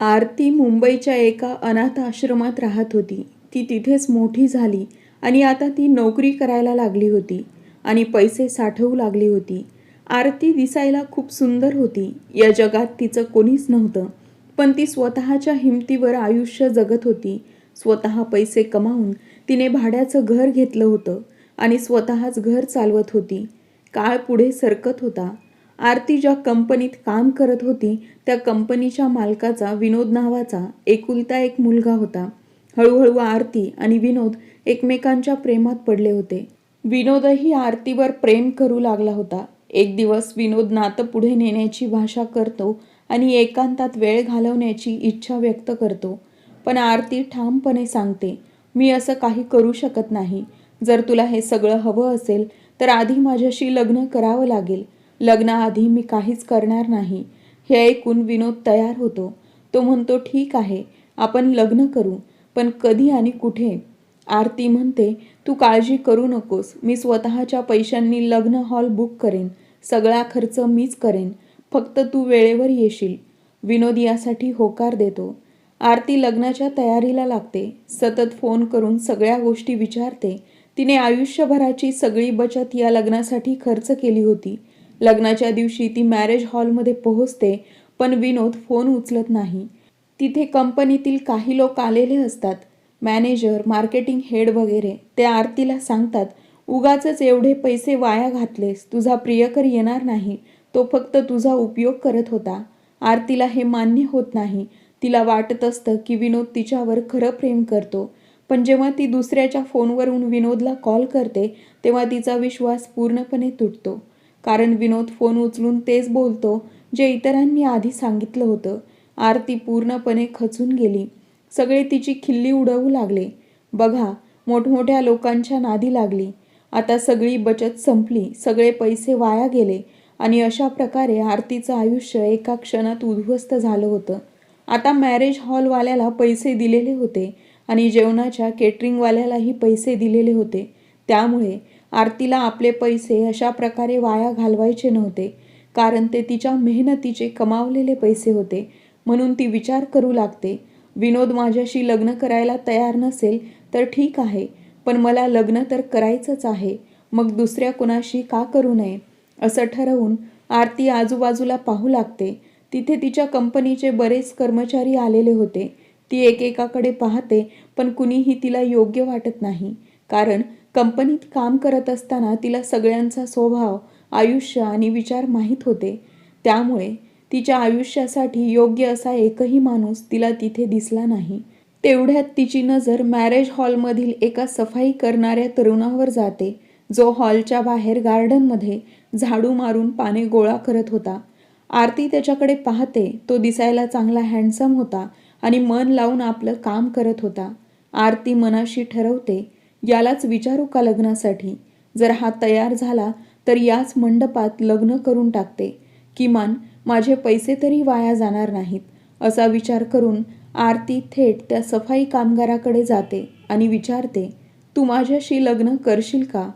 आरती मुंबईच्या एका अनाथ आश्रमात राहत होती. ती तिथेच मोठी झाली आणि आता ती नोकरी करायला लागली होती आणि पैसे साठवू लागली होती. आरती दिसायला खूप सुंदर होती. या जगात तिचं कोणीच नव्हतं. पण ती स्वतःच्या हिमतीवर आयुष्य जगत होती. स्वतः पैसे कमावून तिने भाड्याचं घर घेतलं होतं आणि स्वतःच घर चालवत होती. काळ पुढे सरकत होता. आरती ज्या कंपनीत काम करत होती त्या कंपनीच्या मालकाचा विनोद नावाचा एकुलता एक मुलगा होता. हळूहळू आरती आणि विनोद एकमेकांच्या प्रेमात पडले होते. विनोदही आरतीवर प्रेम करू लागला होता. एक दिवस विनोद नातं पुढे नेण्याची भाषा करतो आणि एकांतात वेळ घालवण्याची इच्छा व्यक्त करतो. पण आरती ठामपणे सांगते मी असं काही करू शकत नाही. जर तुला हे सगळं हवं असेल तर आधी माझ्याशी लग्न करावं लागेल. लग्नाआधी मी काहीच करणार नाही हे ऐकून विनोद तयार होतो. तो म्हणतो ठीक आहे आपण लग्न करू पण कधी आणि कुठे? आरती म्हणते तू काळजी करू नकोस मी स्वतःच्या पैशांनी लग्न हॉल बुक करेन सगळा खर्च मीच करेन फक्त तू वेळेवर येशील. विनोद यासाठी होकार देतो. आरती लग्नाच्या तयारीला लागते सतत फोन करून सगळ्या गोष्टी विचारते. तिने आयुष्यभराची सगळी बचत या लग्नासाठी खर्च केली होती. लग्नाच्या दिवशी ती मॅरेज हॉलमध्ये पोहोचते पण विनोद फोन उचलत नाही. तिथे कंपनीतील काही लोक आलेले असतात मॅनेजर मार्केटिंग हेड वगैरे. ते आरतीला सांगतात उगाचच एवढे पैसे वाया घातलेस तुझा प्रियकर येणार नाही तो फक्त तुझा उपयोग करत होता. आरतीला हे मान्य होत नाही. तिला वाटत असतं की विनोद तिच्यावर खरं प्रेम करतो. पण जेव्हा ती दुसऱ्याच्या फोनवरून विनोदला कॉल करते तेव्हा तिचा विश्वास पूर्णपणे तुटतो. कारण विनोद फोन उचलून तेच बोलतो जे इतरांनी आधी सांगितलं होतं. आरती पूर्णपणे खचून गेली. सगळे तिची खिल्ली उडवू लागले. बघा मोठमोठ्या लोकांच्या नादी लागली. आता सगळी बचत संपली. सगळे पैसे वाया गेले. आणि अशा प्रकारे आरतीचं आयुष्य एका क्षणात उद्ध्वस्त झालं होतं. आता मॅरेज हॉलवाल्याला पैसे दिलेले होते. आणि जेवणाच्या केटरिंगवाल्यालाही पैसे दिलेले होते. त्यामुळे आरतीला आपले पैसे अशा प्रकारे वाया घालवायचे नव्हते. कारण ते तिच्या मेहनतीचे कमावलेले पैसे होते. म्हणून ती विचार करू लागते. विनोद माझ्याशी लग्न करायला तयार नसेल तर ठीक आहे. पण मला लग्न तर करायचंच आहे. मग दुसऱ्या कुणाशी का करू नये? असं ठरवून आरती आजूबाजूला पाहू लागते. तिथे तिच्या कंपनीचे बरेच कर्मचारी आलेले होते. ती एकेकाकडे पाहते पण कुणीही तिला योग्य वाटत नाही. कारण कंपनीत काम करत असताना तिला सगळ्यांचा स्वभाव आयुष्य आणि विचार माहीत होते. त्यामुळे तिच्या आयुष्यासाठी योग्य असा एकही माणूस तिला तिथे दिसला नाही. तेवढ्यात तिची नजर मॅरेज हॉलमधील एका सफाई करणाऱ्या तरुणावर जाते जो हॉलच्या बाहेर गार्डनमध्ये झाडू मारून पाने गोळा करत होता. आरती त्याच्याकडे पाहते तो दिसायला चांगला हँडसम होता आणि मन लावून आपलं काम करत होता. आरती मनाशी ठरवते यालाच विचारू का लग्नासाठी. जर हा तयार झाला तर याच मंडपात लग्न करून टाकते. किमान माझे पैसे तरी वाया जाणार नाहीत असा विचार करून आरती थेट त्या सफाई कामगाराकडे जाते आणि विचारते तू माझ्याशी लग्न करशील का?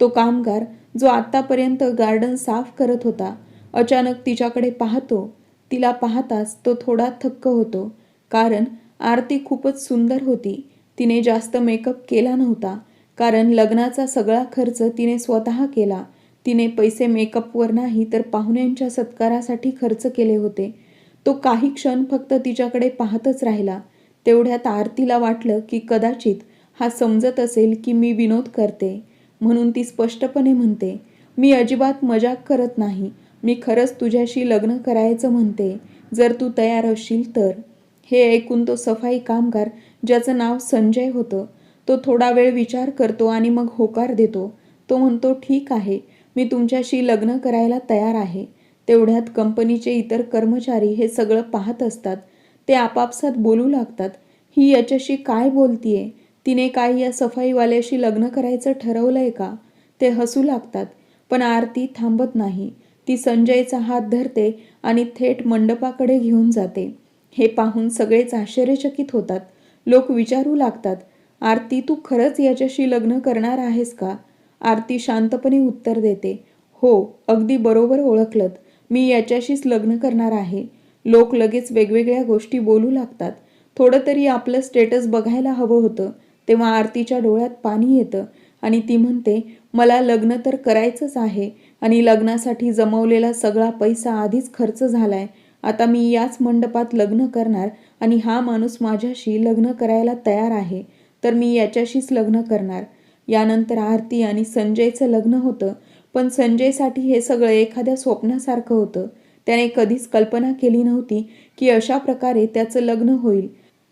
तो कामगार जो आत्तापर्यंत गार्डन साफ करत होता अचानक तिच्याकडे पाहतो. तिला पाहताच तो थोडा थक्क होतो कारण आरती खूपच सुंदर होती. तिने जास्त मेकअप केला नव्हता कारण लग्नाचा सगळा खर्च तिने स्वतः केला. तिने पैसे मेकअपवर नाही तर पाहुण्यांच्या सत्कारासाठी खर्च केले होते. तो काही क्षण फक्त तिच्याकडे पाहतच राहिला. तेवढ्यात आरतीला वाटलं की कदाचित हा समजत असेल की मी विनोद करते म्हणून ती स्पष्टपणे म्हणते मी अजिबात मजाक करत नाही. मी खरंच तुझ्याशी लग्न करायचं म्हणते. जर तू तयार असशील तर. हे ऐकून तो सफाई कामगार ज्याचं नाव संजय होतं. तो थोडा वेळ विचार करतो आणि मग होकार देतो. तो म्हणतो ठीक आहे. मी तुमच्याशी लग्न करायला तयार आहे. तेवढ्यात कंपनीचे इतर कर्मचारी हे सगळं पाहत असतात. ते आपापसात बोलू लागतात. ही याच्याशी काय बोलतीये? तिने काय या सफाईवाल्याशी लग्न करायचं ठरवलंय का? ते हसू लागतात. पण आरती थांबत नाही. ती संजयचा हात धरते आणि थेट मंडपाकडे घेऊन जाते. हे पाहून सगळेच आश्चर्यचकित होतात. लोक विचारू लागतात आरती तू खरंच याच्याशी लग्न करणार आहेस का? आरती शांतपणे उत्तर देते हो अगदी बरोबर ओळखलत मी याच्याशीच लग्न करणार आहे. लोक लगेच वेगवेगळ्या गोष्टी बोलू लागतात. थोडं तरी आपलं स्टेटस बघायला हवं होतं तेव्हा आरतीच्या डोळ्यात पाणी येतं आणि ती म्हणते मला लग्न तर करायचंच आहे आणि लग्नासाठी जमवलेला सगळा पैसा आधीच खर्च झालाय आता मी याच मंडपात लग्न करणार आणि हा माणूस माझ्याशी लग्न करायला तयार आहे तर मी याच्याशीच लग्न करणार. यानंतर आरती आणि संजयचं लग्न होतं पण संजयसाठी हे सगळं एखाद्या स्वप्नासारखं होतं. त्याने कधीच कल्पना केली नव्हती की अशा प्रकारे त्याचं लग्न होईल.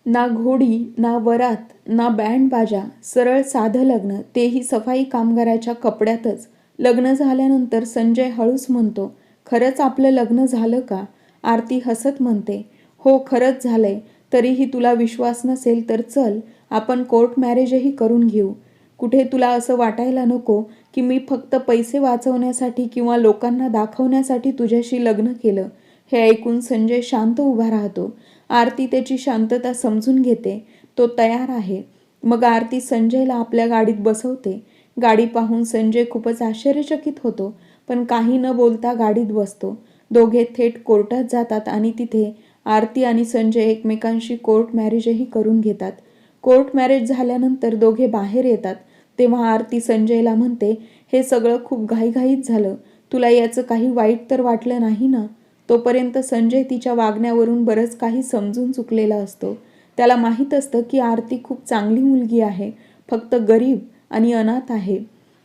ना घोडी ना वरात ना बँड बाजा सरळ साधं लग्न तेही सफाई कामगाराच्या कपड्यातच. लग्न झाल्यानंतर संजय हळूच म्हणतो खरंच आपलं लग्न झालं का? आरती हसत म्हणते हो खरंच झालंय. तरीही तुला विश्वास नसेल तर चल आपण कोर्ट मॅरेजही करून घेऊ. कुठे तुला असं वाटायला नको की मी फक्त पैसे वाचवण्यासाठी किंवा लोकांना दाखवण्यासाठी तुझ्याशी लग्न केलं. हे ऐकून संजय शांत उभा राहतो. आरती त्याची शांतता समजून घेते. तो तयार आहे. मग आरती संजयला आपल्या गाडीत बसवते. गाडी पाहून संजय खूपच आश्चर्यचकित होतो पण काही न बोलता गाडीत बसतो. दोघे थेट कोर्टात जातात आणि तिथे आरती आणि संजय एकमेकांशी कोर्ट मॅरेजही करून घेतात. कोर्ट मॅरेज झाल्यानंतर दोघे बाहेर येतात. तेव्हा आरती संजयला म्हणते हे सगळं खूप घाईघाईत झालं. तुला याचं काही वाईट तर वाटलं नाही ना? तोपर्यंत संजय तिच्या वागण्यावरून बरंच काही समजून चुकलेला असतो. त्याला माहीत असतं की आरती खूप चांगली मुलगी आहे. फक्त गरीब आणि अनाथ आहे.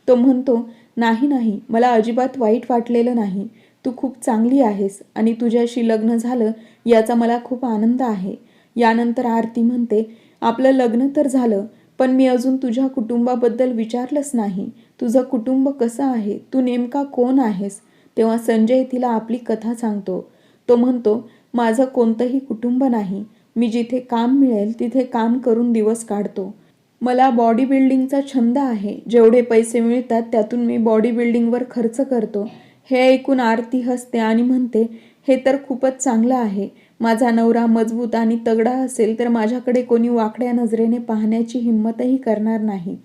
तो म्हणतो नाही नाही. मला अजिबात वाईट वाटलेलं नाही. तू खूप चांगली आहेस आणि तुझ्याशी लग्न झालं याचा मला खूप आनंद आहे. यानंतर आरती म्हणते आपलं लग्न तर झालं पण मी अजून तुझ्या कुटुंबाबद्दल विचारलंच नाही. तुझं कुटुंब कसं आहे? तू नेमका कोण आहेस? तेव्हा संजय तिला आपली कथा सांगतो. तो म्हणतो माझं कोणतंही कुटुंब नाही. मी जिथे काम मिळेल तिथे काम करून दिवस काढतो. मला बॉडी बिल्डिंगचा छंद आहे. जेवढे पैसे मिळतात त्यातून मी बॉडी बिल्डिंगवर खर्च करतो. हे ऐकून आरती हसते आणि म्हणते हे तर खूपच चांगलं आहे. माझा नवरा मजबूत आणि तगडा असेल तर माझ्याकडे कोणी वाकड्या नजरेने पाहण्याची हिंमतही करणार नाही.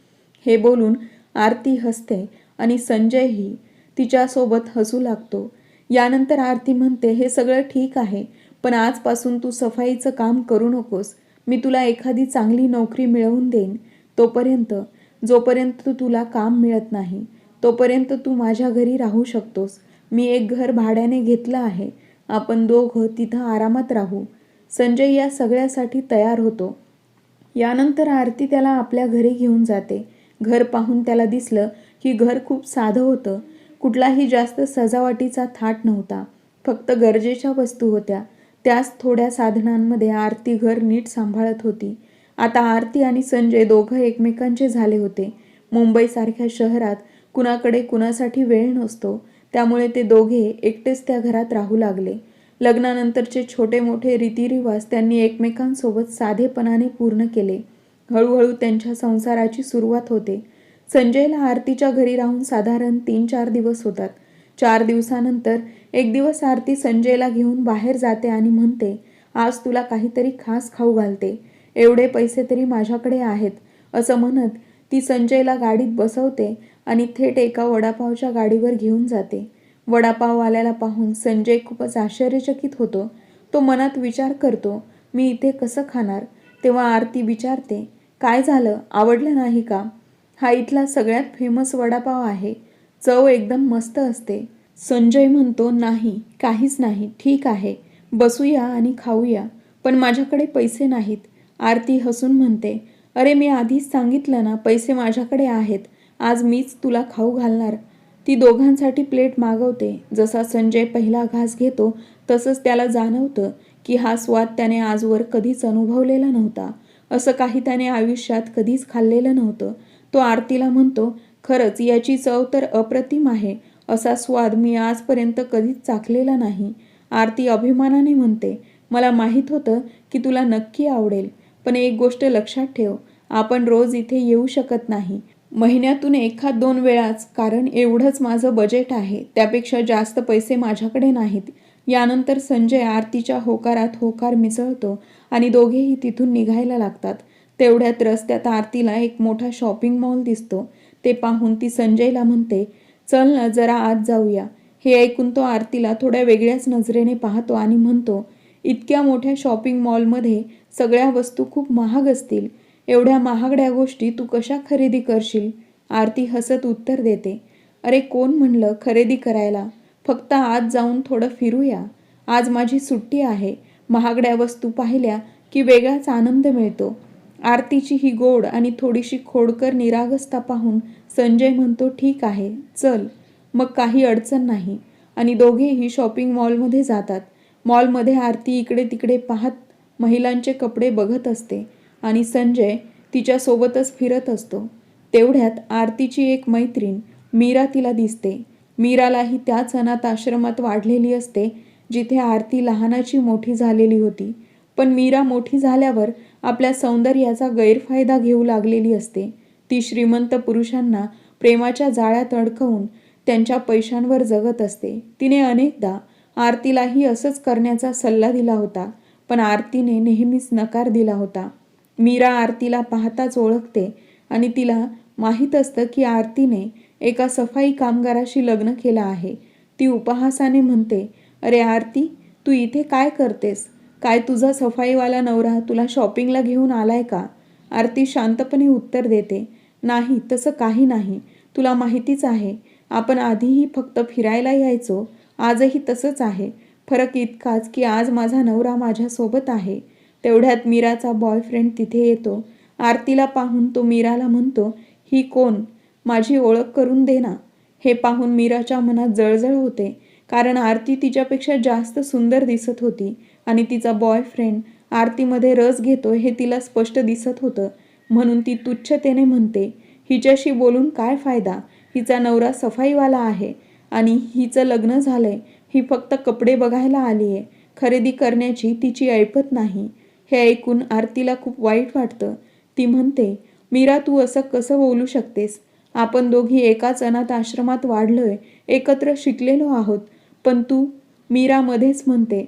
हे बोलून आरती हसते आणि संजयही तिच्यासोबत हसू लागतो. यानंतर आरती म्हणते हे सगळं ठीक आहे पण आजपासून तू सफाईचं काम करू नकोस. मी तुला एखादी चांगली नोकरी मिळवून देईन. तोपर्यंत जोपर्यंत तुला काम मिळत नाही. तोपर्यंत तू माझ्या घरी राहू शकतोस. मी एक घर भाड्याने घेतलं आहे. आपण दोघं तिथं आरामात राहू. संजय या सगळ्यासाठी तयार होतो. यानंतर आरती त्याला आपल्या घरी घेऊन जाते. घर पाहून त्याला दिसलं की घर खूप साधं होतं. कुठलाही जास्त सजावटीचा थाट नव्हता. फक्त गरजेच्या वस्तू होत्या. त्याच थोड्या साधनांमध्ये आरती घर नीट सांभाळत होती. आता आरती आणि संजय दोघं एकमेकांचे झाले होते. मुंबईसारख्या शहरात कुणाकडे कुणासाठी वेळ नसतो. त्यामुळे ते दोघे एकटेच त्या घरात राहू लागले. लग्नानंतरचे छोटे मोठे रीतिरिवाज त्यांनी एकमेकांसोबत साधेपणाने पूर्ण केले. हळूहळू त्यांच्या संसाराची सुरुवात होते. संजयला आरतीच्या घरी राहून साधारण तीन चार दिवस होतात. चार दिवसानंतर एक दिवस आरती संजयला घेऊन बाहेर जाते आणि म्हणते आज तुला काहीतरी खास खाऊ घालते. एवढे पैसे तरी माझ्याकडे आहेत. असं म्हणत ती संजयला गाडीत बसवते आणि थेट एका वडापावच्या गाडीवर घेऊन जाते. वडापाववाल्याला पाहून संजय खूपच आश्चर्यचकित होतो. तो मनात विचार करतो मी इथे कसं खाणार? तेव्हा आरती विचारते काय झालं? आवडलं नाही का? हा इथला सगळ्यात फेमस वडापाव आहे. चव एकदम मस्त असते. संजय म्हणतो नाही काहीच नाही. ठीक आहे. बसूया आणि खाऊया. पण माझ्याकडे पैसे नाहीत. आरती हसून म्हणते अरे मी आधीच सांगितलं ना पैसे माझ्याकडे आहेत. आज मीच तुला खाऊ घालणार. ती दोघांसाठी प्लेट मागवते. जसा संजय पहिला घास घेतो तसंच त्याला जाणवतं की हा स्वाद त्याने आजवर कधीच अनुभवलेला नव्हता. असं काही त्याने आयुष्यात कधीच खाल्लेलं नव्हतं. तो आरतीला म्हणतो खरंच याची चव तर अप्रतिम आहे. असा स्वाद मी आजपर्यंत कधीच चाखलेला नाही. आरती अभिमानाने म्हणते मला माहीत होतं की तुला नक्की आवडेल. पण एक गोष्ट लक्षात ठेव. आपण रोज इथे येऊ शकत नाही. महिन्यातून एखाद दोन वेळाच कारण एवढंच माझं बजेट आहे त्यापेक्षा जास्त पैसे माझ्याकडे नाहीत. यानंतर संजय आरतीच्या होकारात होकार मिसळतो आणि दोघेही तिथून निघायला लागतात. तेवढ्यात रस्त्यात आरतीला एक मोठा शॉपिंग मॉल दिसतो. ते पाहून ती संजयला म्हणते चल ना जरा आत जाऊया. हे ऐकून तो आरतीला थोड्या वेगळ्याच नजरेने पाहतो आणि म्हणतो इतक्या मोठ्या शॉपिंग मॉलमध्ये सगळ्या वस्तू खूप महाग असतील. एवढ्या महागड्या गोष्टी तू कशा खरेदी करशील? आरती हसत उत्तर देते. अरे कोण म्हणलं खरेदी करायला? फक्त आज जाऊन थोडं फिरूया. आज माझी सुट्टी आहे. महागड्या वस्तू पाहिल्या की वेगळाच आनंद मिळतो. आरतीची ही गोड आणि थोडीशी खोडकर निरागसता पाहून संजय म्हणतो ठीक आहे चल. मग काही अडचण नाही. आणि दोघेही शॉपिंग मॉलमध्ये जातात. मॉलमध्ये आरती इकडे तिकडे पाहत महिलांचे कपडे बघत असते. आणि संजय तिच्यासोबतच फिरत असतो. तेवढ्यात आरतीची एक मैत्रीण मीरा तिला दिसते. मीरालाही त्याच अनाथ आश्रमात वाढलेली असते जिथे आरती लहानाची मोठी झालेली होती. पण मीरा मोठी झाल्यावर आपल्या सौंदर्याचा गैरफायदा घेऊ लागलेली असते. ती श्रीमंत पुरुषांना प्रेमाच्या जाळ्यात अडकवून त्यांच्या पैशांवर जगत असते. तिने अनेकदा आरतीलाही असंच करण्याचा सल्ला दिला होता पण आरतीने नेहमीच नकार दिला होता. मीरा आरतीला पाहताच ओळखते आणि तिला माहीत असतं की आरतीने एका सफाई कामगाराशी लग्न केलं आहे. ती उपहासाने म्हणते अरे आरती तू इथे काय करतेस? काय तुझा सफाईवाला नवरा तुला शॉपिंगला घेऊन आलाय का? आरती शांतपणे उत्तर देते नाही तसं काही नाही. तुला माहितीच आहे आपण आधीही फक्त फिरायला यायचो. आजही तसंच आहे. फरक इतकाच की आज माझा नवरा माझ्यासोबत आहे. तेवढ्यात मीराचा बॉयफ्रेंड तिथे येतो. आरतीला पाहून तो मीराला म्हणतो ही कोण? माझी ओळख करून दे ना. हे पाहून मीराच्या मनात जळजळ होते कारण आरती तिच्यापेक्षा जास्त सुंदर दिसत होती आणि तिचा बॉयफ्रेंड आरतीमध्ये रस घेतो हे तिला स्पष्ट दिसत होतं. म्हणून ती तुच्छतेने म्हणते हिच्याशी बोलून काय फायदा? हिचा नवरा सफाईवाला आहे आणि हिचं लग्न झालंय. ही फक्त कपडे बघायला आली आहे खरेदी करण्याची तिची ऐपत नाही. हे ऐकून आरतीला खूप वाईट वाटतं. ती म्हणते मीरा तू असं कसं बोलू शकतेस? आपण दोघी एकाच अनाथ आश्रमात वाढलोय एकत्र शिकलेलो आहोत. पण तू मीरा मध्येच म्हणते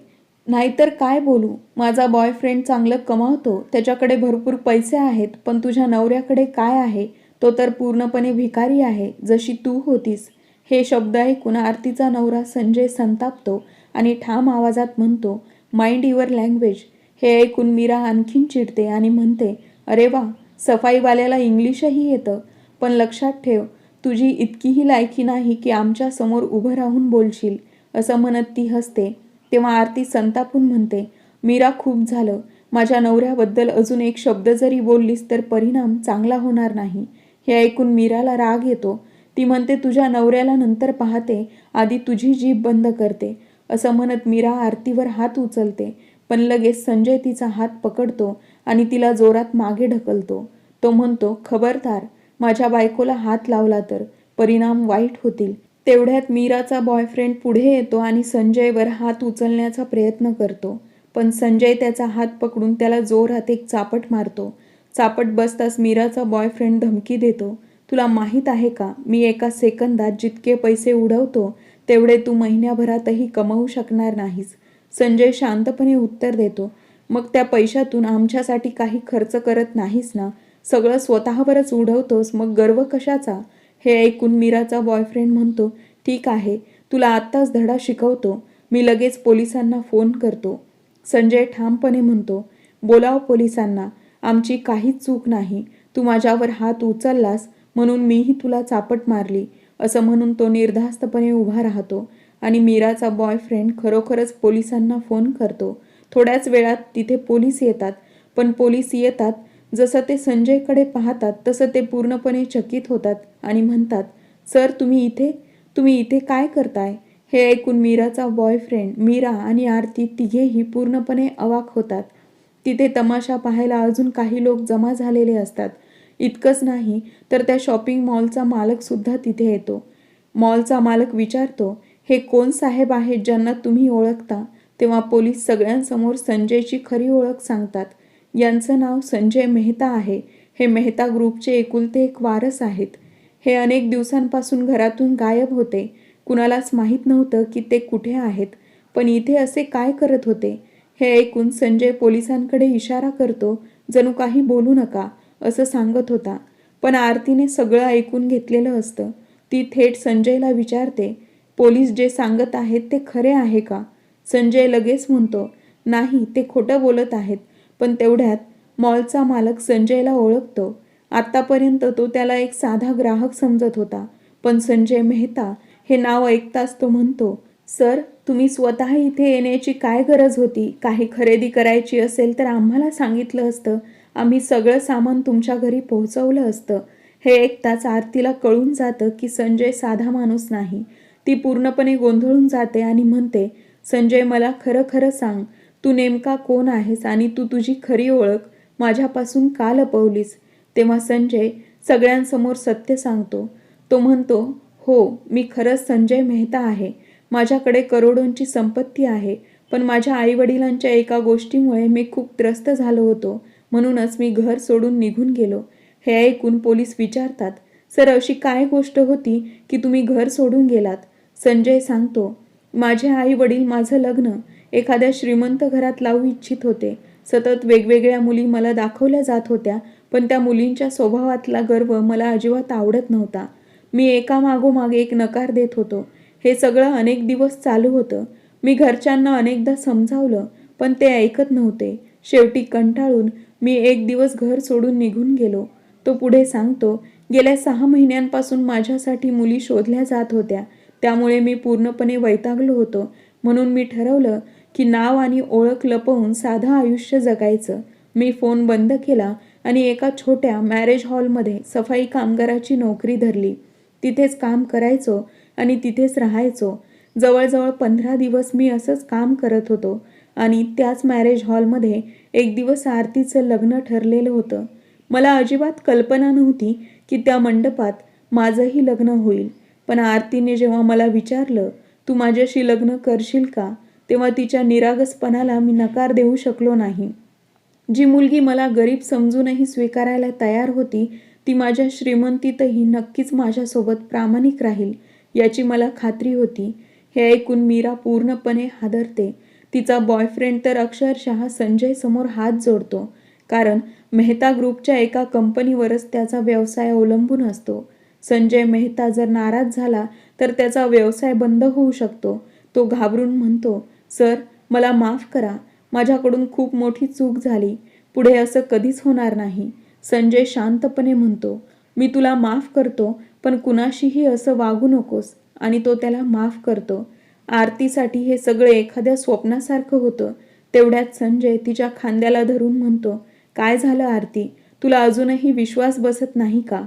नाहीतर काय बोलू? माझा बॉयफ्रेंड चांगलं कमावतो त्याच्याकडे भरपूर पैसे आहेत पण तुझ्या नवऱ्याकडे काय आहे? तो तर पूर्णपणे भिकारी आहे जशी तू होतीस. हे शब्द ऐकून आरतीचा नवरा संजय संतापतो आणि ठाम आवाजात म्हणतो माइंड युअर लँग्वेज. हे ऐकून मीरा आणखीन चिडते आणि म्हणते अरे वा सफाईवाल्याला इंग्लिशही येतं. पण लक्षात ठेव तुझी इतकीही लायकी नाही की आमच्यासमोर उभं राहून बोलशील असं म्हणत ती हसते. तेव्हा आरती संतापून म्हणते मीरा खूप झालं. माझ्या नवऱ्याबद्दल अजून एक शब्द जरी बोललीस तर परिणाम चांगला होणार नाही. हे ऐकून मीराला राग येतो. ती म्हणते तुझ्या नवऱ्याला नंतर पाहते. आधी तुझी जीभ बंद करते. असं म्हणत मीरा आरतीवर हात उचलते. पण लगेच संजय तिचा हात पकडतो आणि तिला जोरात मागे ढकलतो. तो म्हणतो खबरदार माझ्या बायकोला हात लावला तर परिणाम वाईट होतील. तेवढ्यात मीराचा बॉयफ्रेंड पुढे येतो आणि संजयवर हात उचलण्याचा प्रयत्न करतो. पण संजय त्याचा हात पकडून त्याला जोरात एक चापट मारतो. चापट बसताच मीराचा बॉयफ्रेंड धमकी देतो तुला माहीत आहे का मी एका सेकंदात जितके पैसे उडवतो तेवढे तू महिन्याभरातही कमवू शकणार नाहीस. संजय शांतपणे उत्तर देतो. मग त्या पैशातून आमच्यासाठी काही खर्च करत नाहीस ना? सगळं स्वतःवरच उडवतोस मग गर्व कशाचा? हे ऐकून मीराचा बॉयफ्रेंड म्हणतो ठीक आहे तुला आत्ताच धडा शिकवतो. मी लगेच पोलिसांना फोन करतो. संजय ठामपणे म्हणतो बोलाव पोलिसांना आमची काहीच चूक नाही. तू माझ्यावर हात उचललास म्हणून मीही तुला चापट मारली. असं म्हणून तो निर्धास्तपणे उभा राहतो. आणि मीराचा बॉयफ्रेंड खरोखरच पोलिसांना फोन करतो. थोड्याच वेळात तिथे पोलीस येतात. पण पोलीस येतात. जसं ते संजयकडे पाहतात तसं ते पूर्णपणे चकित होतात आणि म्हणतात सर तुम्ही इथे? तुम्ही इथे काय करताय? हे ऐकून मीराचा बॉयफ्रेंड मीरा आणि आरती तिघेही पूर्णपणे अवाक होतात. तिथे तमाशा पाहायला अजून काही लोक जमा झालेले असतात. इतकंच नाही तर त्या शॉपिंग मॉलचा मालकसुद्धा तिथे येतो. मॉलचा मालक विचारतो हे कोण साहेब आहेत ज्यांना तुम्ही ओळखता? तेव्हा पोलीस सगळ्यांसमोर संजयची खरी ओळख सांगतात. यांचं नाव संजय मेहता आहे. हे मेहता ग्रुपचे एकुलते एक वारस आहेत. हे अनेक दिवसांपासून घरातून गायब होते. कुणालाच माहीत नव्हतं की ते कुठे आहेत. पण इथे असे काय करत होते? हे ऐकून संजय पोलिसांकडे इशारा करतो जणू काही बोलू नका असं सांगत होता. पण आरतीने सगळं ऐकून घेतलेलं असतं. ती थेट संजयला विचारते पोलीस जे सांगत आहेत ते खरे आहे का? संजय लगेच म्हणतो नाही ते खोटं बोलत आहेत. पण तेवढ्यात मॉलचा मालक संजयला ओळखतो. आत्तापर्यंत तो त्याला एक साधा ग्राहक समजत होता. पण संजय मेहता हे नाव ऐकताच तो म्हणतो सर तुम्ही स्वतः इथे येण्याची काय गरज होती? काही खरेदी करायची असेल तर आम्हाला सांगितलं असतं. आम्ही सगळं सामान तुमच्या घरी पोहोचवलं असतं. हे ऐकताच आरतीला कळून जातं की संजय साधा माणूस नाही. ती पूर्णपणे गोंधळून जाते आणि म्हणते संजय मला खरं खरं सांग तू नेमका कोण आहेस आणि तू तुझी खरी ओळख माझ्यापासून का लपवलीस? तेव्हा संजय सगळ्यांसमोर सत्य सांगतो. तो म्हणतो हो मी खरंच संजय मेहता आहे. माझ्याकडे करोडोंची संपत्ती आहे पण माझ्या आईवडिलांच्या एका गोष्टीमुळे मी खूप त्रस्त झालो होतो. म्हणूनच मी घर सोडून निघून गेलो. हे ऐकून पोलीस विचारतात सर अशी काय गोष्ट होती की तुम्ही घर सोडून गेलात? संजय सांगतो माझे आई वडील माझं लग्न एखाद्या श्रीमंत घरात लावू इच्छित होते. सतत वेगवेगळ्या मुली मला दाखवल्या जात होत्या पण त्या मुलींच्या स्वभावातला गर्व मला अजिबात आवडत नव्हता. मी एकामागोमाग एक नकार देत होतो. हे सगळं अनेक दिवस चालू होतं. मी घरच्यांना अनेकदा समजावलं पण ते ऐकत नव्हते. शेवटी कंटाळून मी एक दिवस घर सोडून निघून गेलो. तो पुढे सांगतो गेल्या सहा महिन्यांपासून माझ्यासाठी मुली शोधल्या जात होत्या. त्यामुळे मी पूर्णपणे वैतागलो होतो. म्हणून मी ठरवलं की नाव आणि ओळख लपवून साधं आयुष्य जगायचं. मी फोन बंद केला आणि एका छोट्या मॅरेज हॉलमध्ये सफाई कामगाराची नोकरी धरली. तिथेच काम करायचो आणि तिथेच राहायचो. जवळजवळ पंधरा दिवस मी असंच काम करत होतो आणि त्याच मॅरेज हॉलमध्ये एक दिवस आरतीचं लग्न ठरलेलं होतं. मला अजिबात कल्पना नव्हती की त्या मंडपात माझंही लग्न होईल. पण आरतीने जेव्हा मला विचारलं तू माझ्याशी लग्न करशील का? तेव्हा तिच्या निरागसपणाला मी नकार देऊ शकलो नाही. जी मुलगी मला गरीब समजूनही स्वीकारायला तयार होती ती माझ्या श्रीमंतीतही नक्कीच माझ्यासोबत प्रामाणिक राहील याची मला खात्री होती. हे ऐकून मीरा पूर्णपणे हादरते. तिचा बॉयफ्रेंड तर अक्षरशः संजय समोर हात जोडतो कारण मेहता ग्रुपच्या एका कंपनीवरच त्याचा व्यवसाय अवलंबून असतो. संजय मेहता जर नाराज झाला तर त्याचा व्यवसाय बंद होऊ शकतो. तो घाबरून म्हणतो सर मला माफ करा. माझ्याकडून खूप मोठी चूक झाली. पुढे असं कधीच होणार नाही. संजय शांतपणे म्हणतो मी तुला माफ करतो पण कुणाशीही असं वागू नकोस. आणि तो त्याला माफ करतो. आरतीसाठी हे सगळे एखाद्या स्वप्नासारखं होतं. तेवढ्यात संजय तिच्या खांद्याला धरून म्हणतो काय झालं आरती? तुला अजूनही विश्वास बसत नाही का?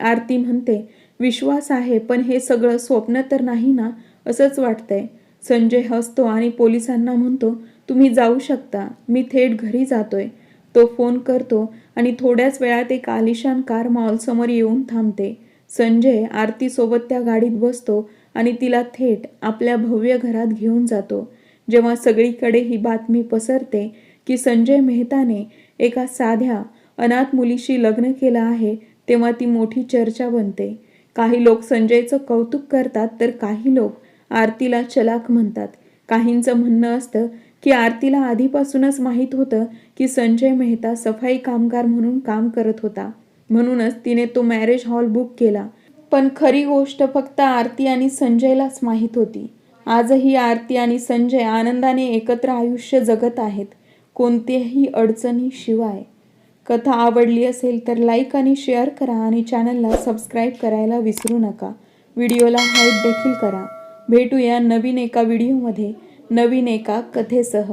आरती म्हणते विश्वास आहे पण हे सगळं स्वप्न तर नाही ना? असंच वाटतंय. संजय हसतो आणि पोलिसांना म्हणतो तुम्ही जाऊ शकता मी थेट घरी जातोय. तो फोन करतो आणि थोड्याच वेळात एक आलिशान कार मॉलसमोर येऊन थांबते. संजय आरतीसोबत त्या गाडीत बसतो आणि तिला थेट आपल्या भव्य घरात घेऊन जातो. जेव्हा सगळीकडे ही बातमी पसरते की संजय मेहताने एका साध्या अनाथ मुलीशी लग्न केलं आहे तेव्हा ती मोठी चर्चा बनते. काही लोक संजयचं कौतुक करतात तर काही लोक आरतीला चलाक म्हणतात. काहींचं म्हणणं असतं की आरतीला आधीपासूनच माहीत होतं की संजय मेहता सफाई कामगार म्हणून काम करत होता. म्हणूनच तिने तो मॅरेज हॉल बुक केला. पण खरी गोष्ट फक्त आरती आणि संजयलाच माहीत होती. आजही आरती आणि संजय आनंदाने एकत्र आयुष्य जगत आहेत. कोणत्याही अडचणीशिवाय कथा आवडली असेल तर लाईक आणि शेअर करा आणि चॅनलला सबस्क्राईब करायला विसरू नका. व्हिडिओला हाईप देखील करा. भेटूया नवीन एका व्हिडिओमध्ये नवीन एका कथेसह.